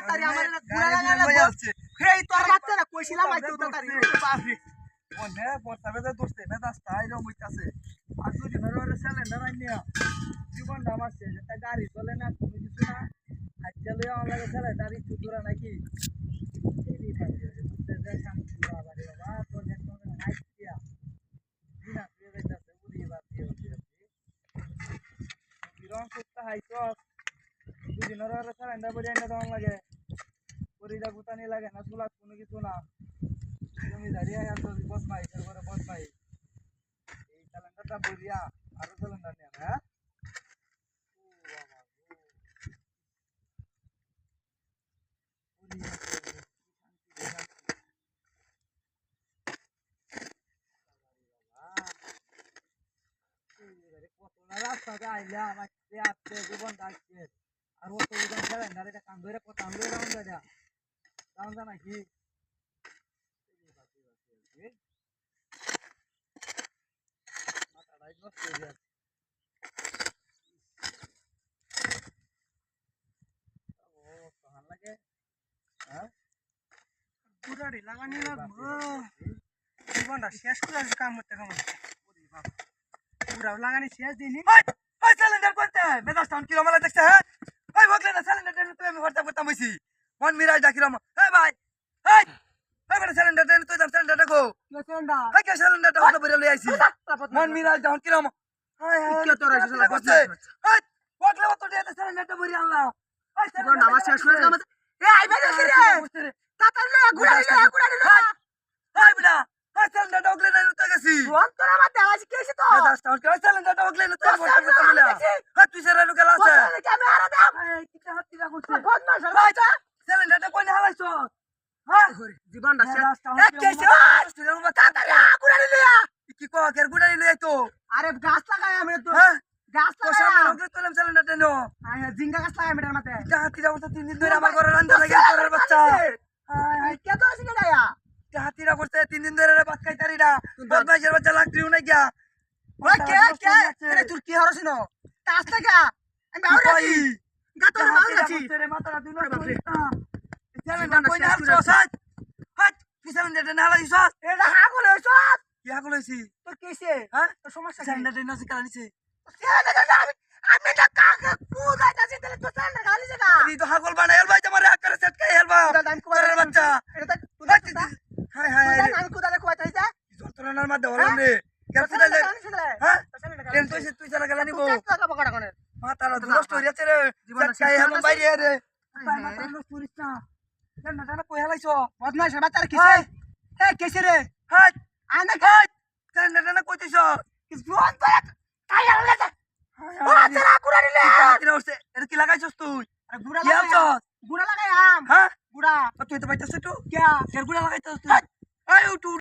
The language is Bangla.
তাড়াতাড়ি আমার নিয়ে লাগালে আসছে। এই তোর বাচ্চা না কইছিলাম আইতো তাড়াতাড়ি। বাপরে। মনে বর্তা বেদা দোষতে মেজাজটা এরকম হইতাছে আর দুই দিনের ওরে সিলিন্ডার আইনিয়া। জীবনটা আমার শেষ। একটা গাড়ি চলে না কোনো কিছু না। আর চলে আমার সিলিন্ডার একটু দূরে নাকি? রে করতে হাইছস? দিনের ওরে সিলিন্ডার বড়ি আইনা দেওয়ান লাগে পরিদা গুতানি লাগে না চুলা কোনো কিছু না আছো বস ভাই এর করে বস ভাই এই সিলিন্ডারটা বরিয়া আরও সিলিন্ডার নিয়ে হ্যাঁ রাস্তাতে আইলাম আজকে আজকে জীবন ডাকছে আর ও তো ওজন সিলিন্ডার এটা কান ধরে কত আনলো রাউন্ড যায় রাউন্ড যা নাকি মাথাটাই নষ্ট হয়ে? যাচ্ছে লাগে হ্যাঁ গুড়াড়ি লাগানি লাগবো জীবনটা শেষ করে কাম করতে কাম লাগানি শেষ দিনি ওই ওই সিলিন্ডার করতে মেজাজ টাউন কিলো মালা দেখছে হ্যাঁ? বকলে না সিলিন্ডার টেনে তুই আমি করতে করতে বসি মন মিরাজ ডাকি রম। এই ভাই এই এই বেটা সিলিন্ডার তুই দাম সিলিন্ডার দেখো লেসেন্ডা এই কে সিলিন্ডারটা হতে বলে লই আইছি? মন মিরাজ ডাউন কিলো হাই হাই কে তোর আইছে শালা করছে এই তো দিয়ে সিলিন্ডারটা ভরি আনলাম। ওই জীবন আমার শেষ করে যাবে এ আইবে না রে? তাড়াতাড়ি লাগা গুড়াড়ি লাগা গুড়াড়ি লাগা এই বেটা ওই সিলিন্ডারটা ওগলে না তুই গেছি অন্তর আমার দেওয়াজ কি হইছে তো মেজাজ টাউন কিলো সিলিন্ডারটা ওগলে না। করতে বলে হ্যাঁ তুই সেরা লোকে দাম কিটা হাত ভাই না হালাইছো। হ্যাঁ জীবনটা শেষ। তাড়াতাড়ি লিয়া কি কো কের গুড়াই লই তো? আরে গাছ লাগাই আমি তো হ্যাঁ গাছ তো লাগাই তোলাম হ্যাঁ জিঙ্গা গাছ লাগাই মেটার মাথায় এটা হাতি রাখো তিন দিন ধরে আমার ঘরে রান্না লাগে তোর বাচ্চা। কে তো আসি গায়া এটা হাতি রাখো তিন দিন ধরে ভাত খাই তারি না বদমাইশের বাচ্চা লাগtriu না গিয়া। ওই কে কে? আরে তুই কি হরছিস নো কাছ থেকে আমি বাউর আছি। গাতো বাউর আছি। রে মাথা দুই না। বাপরে। সিলিন্ডার কই না হালছো সাজ হাট তুই সিলিন্ডার টেনে হালাইছস এটা হাগল হইছ কি হাগল হইছি? তোর কিসে হ্যাঁ? তোর সমস্যা কি? টেনে আছে কারণ নিছে আমি আমি এটা কাকে কুদাইতাছি তাহলে তো সান্ডা গালি জায়গা এই তো হাগল বানাই হেলবাই তোমারে আকারে সেট খাই হেলবা এটা আমি তোর বাচ্চা এটা হাট, তুই হাই হাই হাই আমি কুদালে কুদাইতাছি যা মধ্যে হলাম রে হ্যাঁ? তুই চালা গেলা নিবো। টাকা পকড়া কোনে? মাতারা নষ্ট হয়ে যাচ্ছে রে। হয়ে বাইরে রে। হ্যাঁ, নষ্ট হইছ না? না কই হেলাইছো বদমাশ বাচ্চার কিসে? এ কিসে রে? আনা না কইতেছ? তো কাই কুড়া এটা কি লাগাইছস তুই? আরে গুড়া লাগাই গুড়া লাগাই আম। হ্যাঁ? গুড়া। তুই তো কেরগুলা লাগাইছস তুই? আয় উঠু।